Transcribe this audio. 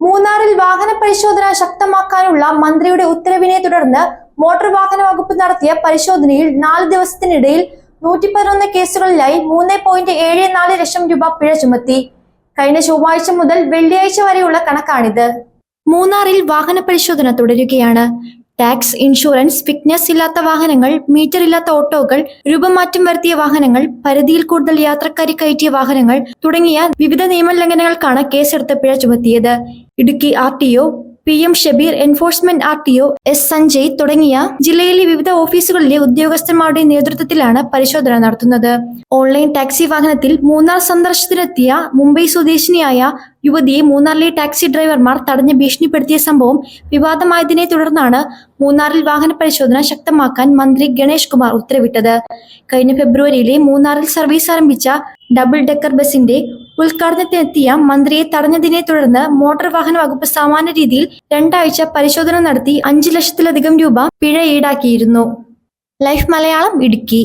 മൂന്നാറിൽ വാഹന പരിശോധന ശക്തമാക്കാനുള്ള മന്ത്രിയുടെ ഉത്തരവിനെ തുടർന്ന് മോട്ടോർ വാഹന വകുപ്പ് നടത്തിയ പരിശോധനയിൽ നാല് ദിവസത്തിനിടയിൽ നൂറ്റി പതിനൊന്ന് കേസുകളിലായി മൂന്ന് പോയിന്റ് ഏഴ് നാല് ലക്ഷം രൂപ പിഴ ചുമത്തി. കഴിഞ്ഞ ചൊവ്വാഴ്ച മുതൽ വെള്ളിയാഴ്ച വരെയുള്ള കണക്കാണിത്. മൂന്നാറിൽ വാഹന പരിശോധന തുടരുകയാണ്. ടാക്സ് ഇൻഷുറൻസ് ഫിറ്റ്നസ് ഇല്ലാത്ത വാഹനങ്ങൾ മീറ്റർ ഇല്ലാത്ത ഓട്ടോകൾ രൂപമാറ്റം വരുത്തിയ വാഹനങ്ങൾ പരിധിയിൽ കൂടുതൽ യാത്രക്കാരെ കയറ്റിയ വാഹനങ്ങൾ തുടങ്ങിയ വിവിധ നിയമലംഘനങ്ങൾക്കാണ് കേസെടുത്ത് പിഴ ചുമത്തിയത്. Idukki R T O P M Shabeer enforcement R T O S Sanjay തുടങ്ങിയ ജില്ലയിലെ വിവിധ ഓഫീസുകളിലെ ഉദ്യോഗസ്ഥന്മാരുടെ നേതൃത്വത്തിലാണ് പരിശോധന നടത്തുന്നത്. ഓൺലൈൻ ടാക്സി വാഹനത്തിൽ മൂന്നാർ സന്ദർശനത്തിനെത്തിയ മുംബൈ സ്വദേശിനിയായ യുവതിയെ മൂന്നാറിലെ ടാക്സി ഡ്രൈവർമാർ തടഞ്ഞ് ഭീഷണിപ്പെടുത്തിയ സംഭവം വിവാദമായതിനെ തുടർന്നാണ് മൂന്നാറിൽ വാഹന പരിശോധന ശക്തമാക്കാൻ മന്ത്രി ഗണേഷ് കുമാർ ഉത്തരവിട്ടത്. കഴിഞ്ഞ ഫെബ്രുവരിയിലെ മൂന്നാറിൽ സർവീസ് ആരംഭിച്ച ഡബിൾ ഡെക്കർ ബസിന്റെ ഉദ്ഘാടനത്തിനെത്തിയ മന്ത്രിയെ തടഞ്ഞതിനെ തുടർന്ന് മോട്ടോർ വാഹന വകുപ്പ് സമാന രീതിയിൽ രണ്ടാഴ്ച പരിശോധന നടത്തി അഞ്ചു ലക്ഷത്തിലധികം രൂപ പിഴ ഈടാക്കിയിരുന്നു. ലൈഫ് മലയാളം ഇടുക്കി.